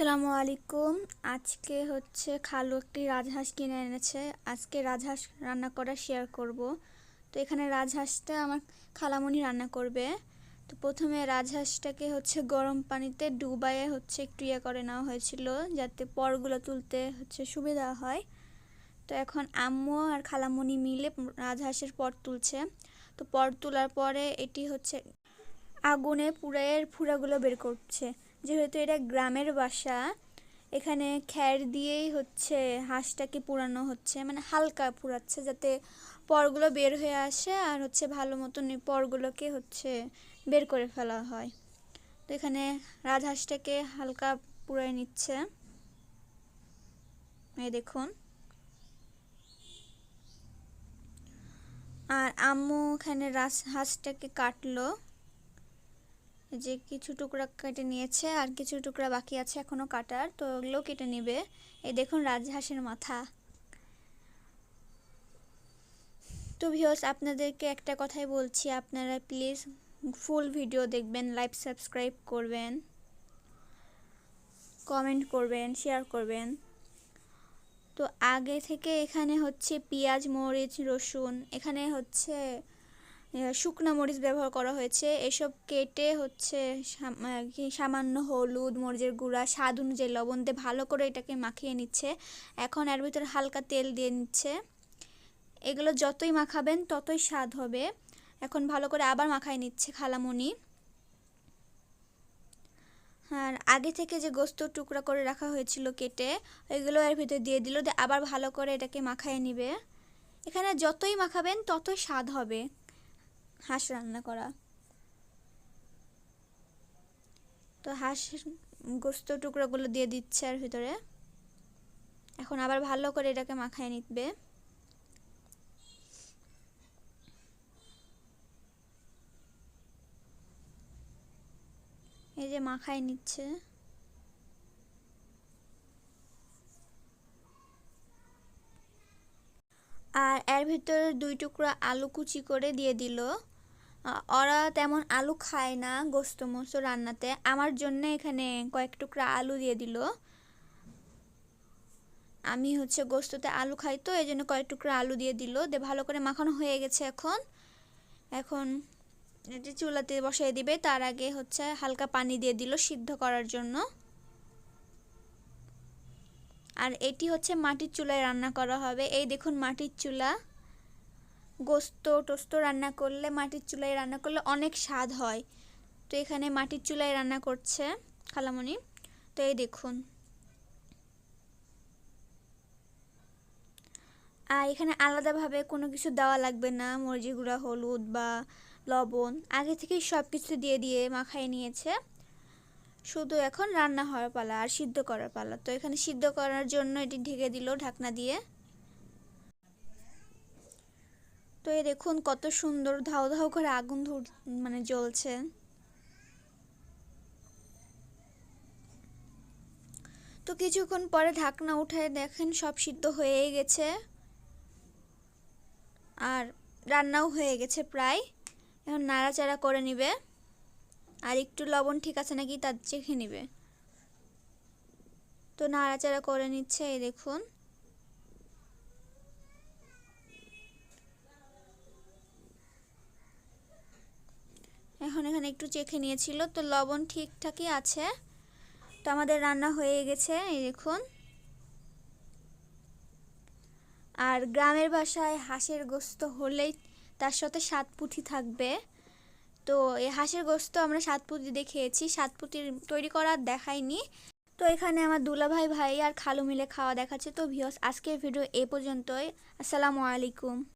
আসসালামু আলাইকুম। আজকে হচ্ছে খালু একটি রাজহাঁস কিনে এনেছে। আজকে রাজহাঁস রান্না করা শেয়ার করব। তো এখানে রাজহাঁসটা আমার খালামণি রান্না করবে। তো প্রথমে রাজহাঁসটাকে হচ্ছে গরম পানিতে ডুবাইয়ে হচ্ছে একটু ইয়ে করে নেওয়া হয়েছিল, যাতে পরগুলো তুলতে হচ্ছে সুবিধা হয়। তো এখন আম্মু আর খালামণি মিলে রাজহাঁসের পর তুলছে। তো পর তোলার পরে এটি হচ্ছে আগুনে পুড়ের ফুড়াগুলো বের করছে। যেহেতু এটা গ্রামের বাসা, এখানে খ্যার দিয়েই হচ্ছে হাঁসটাকে পুরানো হচ্ছে মানে হালকা পুরাচ্ছে যাতে পরগুলো বের হয়ে আসে আর হচ্ছে ভালো মতন পরগুলোকে হচ্ছে বের করে ফেলা হয়। তো এখানে রাজহাঁসটাকে হালকা পুড়াই নিচ্ছে। এই দেখুন। আর আম্মু এখানে রাজ, হাঁসটাকে কাটলো। যে কিছু টুকরা কেটে নিয়েছে আর কিছু টুকরা বাকি আছে এখনও কাটার, তো ওগুলো কেটে নেবে। এই দেখুন রাজহাঁসের মাথা। তো ভিওস আপনাদেরকে একটা কথাই বলছি, আপনারা প্লিজ ফুল ভিডিও দেখবেন লাইভ সাবস্ক্রাইব করবেন কমেন্ট করবেন শেয়ার করবেন। তো আগে থেকে এখানে হচ্ছে পেঁয়াজ, মরিচ, রসুন, এখানে হচ্ছে শুকনা মরিচ ব্যবহার করা হয়েছে। এসব কেটে হচ্ছে সামান্য হলুদ, মরিচের গুঁড়া, স্বাদ অনুযায়ী লবণ দিয়ে ভালো করে এটাকে মাখিয়ে নিচ্ছে। এখন এর ভিতরে হালকা তেল দিয়ে নিচ্ছে। এগুলো যতই মাখাবেন ততই স্বাদ হবে। এখন ভালো করে আবার মাখাই নিচ্ছে খালামুনি। আর আগে থেকে যে গোস্ত টুকরা করে রাখা হয়েছিল কেটে ওইগুলো এর ভিতরে দিয়ে দিল আবার ভালো করে এটাকে মাখায় নিবে। এখানে যতই মাখাবেন ততই স্বাদ হবে। হাঁস রান্না করা। তো হাঁস গোস্ত টুকরোগুলো দিয়ে দিচ্ছে আর ভিতরে। এখন আবার ভালো করে এটাকে মাখায় নিবে। এই যে মাখায় নিচ্ছে। আর এর ভিতরে দুই টুকরা আলু কুচি করে দিয়ে দিল। ওরা তেমন আলু খায় না গোস্ত মোস্ত রান্নাতে। আমার জন্য এখানে কয়েক টুকরা আলু দিয়ে দিল। আমি হচ্ছে গোস্ততে আলু খাই তো, এই জন্য কয়েক টুকরা আলু দিয়ে দিল। দিয়ে ভালো করে মাখানো হয়ে গেছে এখন। এখন এটি চুলাতে বসিয়ে দিবে, তার আগে হচ্ছে হালকা পানি দিয়ে দিল সিদ্ধ করার জন্য। আর এটি হচ্ছে মাটির চুলায় রান্না করা হবে। এই দেখুন মাটির চুলা। গোস্ত টোস্ত রান্না করলে, মাটির চুলায় রান্না করলে অনেক স্বাদ হয়। তো এখানে মাটির চুলায় রান্না করছে খালামণি। তো এই দেখুন। আর এখানে আলাদাভাবে কোনো কিছু দেওয়া লাগবে না। মরিচি গুঁড়া, হলুদ বা লবণ। আগে থেকেই সব কিছু দিয়ে দিয়ে মাখায় নিয়েছে। শুধু এখন রান্না হওয়ার পালা আর সিদ্ধ করার পালা। তো এখানে সিদ্ধ করার জন্য এটি ঢেকে দিল ঢাকনা দিয়ে। তো এই দেখুন কত সুন্দর ধাও ধাও করে আগুন ধর মানে জ্বলছে। তো কিছুক্ষণ পরে ঢাকনা উঠায় দেখেন সব সিদ্ধ হয়েই গেছে। আর রান্নাও হয়ে গেছে প্রায়। এখন নাড়াচাড়া করে নিবে। আর একটু লবণ ঠিক আছে নাকি তার চেখে নিবে। তো নাড়াচাড়া করে নিচ্ছে, এই দেখুন এখন এখানে একটু চেখে নিয়েছিল, তো লবণ ঠিকঠাকই আছে। তো আমাদের রান্না হয়ে গেছে, এই দেখুন। আর গ্রামের ভাষায় হাঁসের গোস্ত হলেই তার সাথে সাত পুঁথি থাকবে। তো এই হাঁসের গোস্ত আমরা সাতপুতি খেয়েছি সাতপুতির তৈরি করা দেখাইনি। তো এখানে আমার দুলাভাই ভাই আর খালু মিলে খাওয়া দেখাচ্ছে। তো ভিওস আজকের ভিডিও এ পর্যন্তই। আসসালামু আলাইকুম।